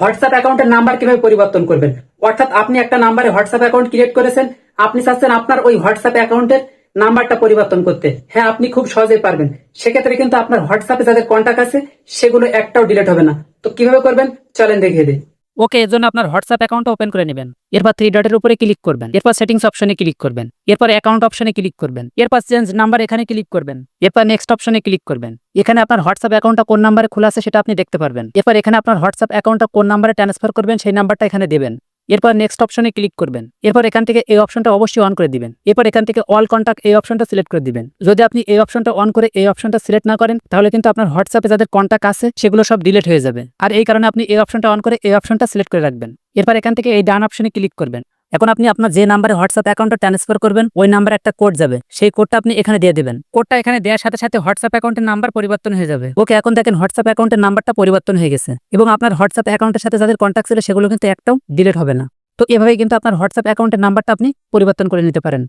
WhatsApp অ্যাকাউন্টের number কীভাবে পরিবর্তন করবেন? অর্থাৎ আপনি একটা নাম্বারে হোয়াটসঅ্যাপ অ্যাকাউন্ট ক্রিয়েট করেছেন, আপনি চাচ্ছেন আপনার ওই হোয়াটসঅ্যাপ অ্যাকাউন্টের নাম্বারটা পরিবর্তন করতে। হ্যাঁ আপনি খুব সহজেই পারবেন। সেক্ষেত্রে কিন্তু আপনার হোয়াটসঅ্যাপে যাদের কন্ট্যাক্ট আছে, সেগুলো একটাও ডিলেট হবে না। তো কীভাবে করবেন? চলেন দেখিয়ে দিই। ওকে, এর জন্য আপনার হোয়াটসঅ্যাপ অ্যাকাউন্ট ওপেন করে নেবেন। এরপর থ্রি ডটের উপরে ক্লিক করবেন। এরপর সেটিংস অপশনে ক্লিক করবেন। এরপর অ্যাকাউন্ট অপশনে ক্লিক করবেন। এরপর চেঞ্জ নাম্বার এখানে ক্লিক করবেন। এরপর নেক্সট অপশনে ক্লিক করবেন। এখানে আপনার হোয়াটসঅ্যাপ অ্যাকাউন্টটা কোন নাম্বারে খোলা আছে সেটা আপনি দেখতে পারবেন। এরপর এখানে আপনার হোয়াটসঅ্যাপ অ্যাকাউন্টটা কোন নাম্বারে ট্রান্সফার করবেন, সেই নাম্বারটা এখানে দেবেন। এরপর নেক্সট অপশনে ক্লিক করবেন। এরপর এখান থেকে এই অপশনটা অবশ্যই অন করে দিবেন। এরপর এখান থেকে অল কন্ট্যাক্ট এই অপশনটা সিলেক্ট করে দিবেন। যদি আপনি এই অপশনটা অন করে এই অপশনটা সিলেক্ট না করেন, তাহলে কিন্তু আপনার হোয়াটসঅ্যাপে যাদের কন্ট্যাক্ট আছে, সেগুলো সব ডিলেট হয়ে যাবে। আর এই কারণে আপনি এই অপশনটা অন করে এই অপশনটা সিলেক্ট করে রাখবেন। এরপর এখান থেকে এই ডান অপশনে ক্লিক করবেন। এখন আপনি আপনার যে নাম্বারে হোয়াটসঅ্যাপ অ্যাকাউন্টটা ট্রান্সফার করবেন, ওই নাম্বারে একটা কোড যাবে। সেই কোডটা আপনি এখানে দিয়ে দেবেন। কোডটা এখানে দেওয়ার সাথে সাথে হোয়াটসঅ্যাপ অ্যাকাউন্টের নাম্বার পরিবর্তন হয়ে যাবে। ওকে, এখন দেখেন হোয়াটসঅ্যাপ অ্যাকাউন্টের নাম্বারটা পরিবর্তন হয়ে গেছে। এবং আপনার হোয়াটসঅ্যাপ অ্যাকাউন্টের সাথে যাদের কন্ট্যাক্ট ছিল, সেগুলো কিন্তু একটাও ডিলিট হবে না। তো এভাবেই কিন্তু আপনার হোয়াটসঅ্যাপ অ্যাকাউন্টের নাম্বারটা আপনি পরিবর্তন করে নিতে পারেন।